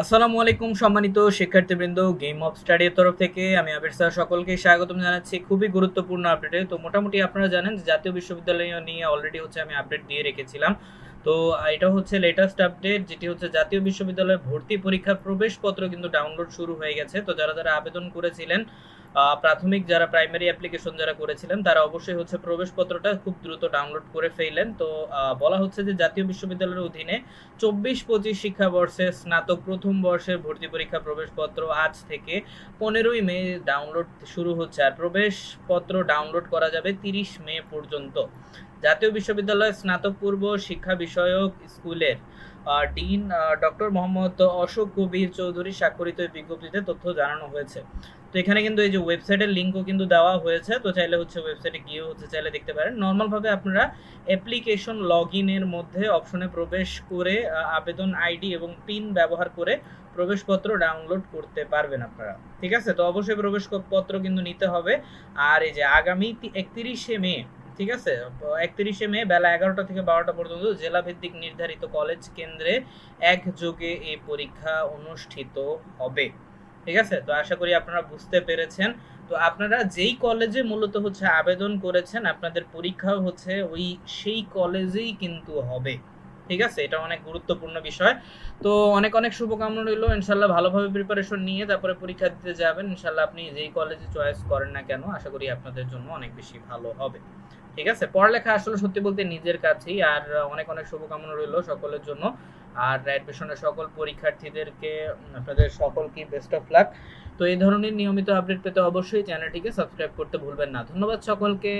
আসসালামু আলাইকুম, সম্মানিত শিক্ষার্থীবৃন্দ গেম অফ স্টাডির তরফ থেকে আমি আবির স্যার সকলকে স্বাগতম জানাচ্ছি। খুবই গুরুত্বপূর্ণ আপডেটে তো মোটামুটি আপনারা জানেন যে জাতীয় বিশ্ববিদ্যালয় নিয়ে অলরেডি হচ্ছে আমি আপডেট দিয়ে রেখেছিলাম। তো এটা হচ্ছে লেটেস্ট আপডেট যেটি হচ্ছে জাতীয় বিশ্ববিদ্যালয়ের ভর্তি পরীক্ষার প্রবেশপত্র কিন্তু ডাউনলোড শুরু হয়ে গেছে। তো যারা যারা আবেদন করেছিলেন প্রাথমিক যারা প্রাইমারি অ্যাপ্লিকেশন যারা করেছিলেন, তারা অবশ্যই হচ্ছে প্রবেশপত্রটা খুব দ্রুত ডাউনলোড করে ফেললেন। তো বলা হচ্ছে যে জাতীয় বিশ্ববিদ্যালয়ের অধীনে চব্বিশ পঁচিশ শিক্ষাবর্ষে স্নাতক প্রথম বর্ষের ভর্তি পরীক্ষা প্রবেশপত্র আজ থেকে পনেরোই মে ডাউনলোড শুরু হচ্ছে। আর প্রবেশপত্র ডাউনলোড করা যাবে তিরিশ মে পর্যন্ত। জাতীয় বিশ্ববিদ্যালয়ের স্নাতক পূর্ব শিক্ষা বিষয়ক স্কুলের ডিন ডক্টর মোহাম্মদ অশোক কবির চৌধুরী স্বাক্ষরিত বিজ্ঞপ্তিতে তথ্য জানানো হয়েছে। তো এখানে কিন্তু এই যে ওয়েবসাইটের লিঙ্কও কিন্তু দেওয়া হয়েছে, তো চাইলে হচ্ছে ওয়েবসাইটে গিয়ে হচ্ছে চাইলে দেখতে পারেন। নর্মালভাবে আপনারা অ্যাপ্লিকেশন লগ ইনের মধ্যে অপশনে প্রবেশ করে আবেদন আইডি এবং পিন ব্যবহার করে প্রবেশপত্র ডাউনলোড করতে পারবেন আপনারা। ঠিক আছে? তো অবশ্যই প্রবেশপত্র কিন্তু নিতে হবে। আর এই যে আগামী একত্রিশে মে ঠিক আছে? একত্রিশে মে বেলা এগারোটা থেকে বারোটা পর্যন্ত জেলা ভিত্তিক নির্ধারিত কলেজ কেন্দ্রে একযোগে এই পরীক্ষা অনুষ্ঠিত হবে। ঠিক আছে? তো আশা করি আপনারা বুঝতে পেরেছেন। তো আপনারা যেই কলেজে মূলত হচ্ছে আবেদন করেছেন, আপনাদের পরীক্ষাও হচ্ছে ওই সেই কলেজেই কিন্তু হবে। ঠিক আছে? এটা অনেক গুরুত্বপূর্ণ বিষয়। তো অনেক অনেক শুভকামনা রইল। ইনশাল্লাহ ভালোভাবে প্রিপারেশন নিয়ে তারপরে পরীক্ষা দিতে যাবেন। ইনশাল্লাহ আপনি যেই কলেজে চয়েস করেন না কেন, আশা করি আপনাদের জন্য অনেক বেশি ভালো হবে। ঠিক আছে? পড়ালেখা আসলে সত্যি বলতে নিজের কাছেই। আর অনেক অনেক শুভকামনা রইল সকলের জন্য। আর অ্যাডমিশনের সকল পরীক্ষার্থীদেরকে আপনাদের সকলকে বেস্ট অফ লাক তো এই ধরনের নিয়মিত আপডেট পেতে অবশ্যই চ্যানেলটিকে সাবস্ক্রাইব করতে ভুলবেন না। ধন্যবাদ সকলকে।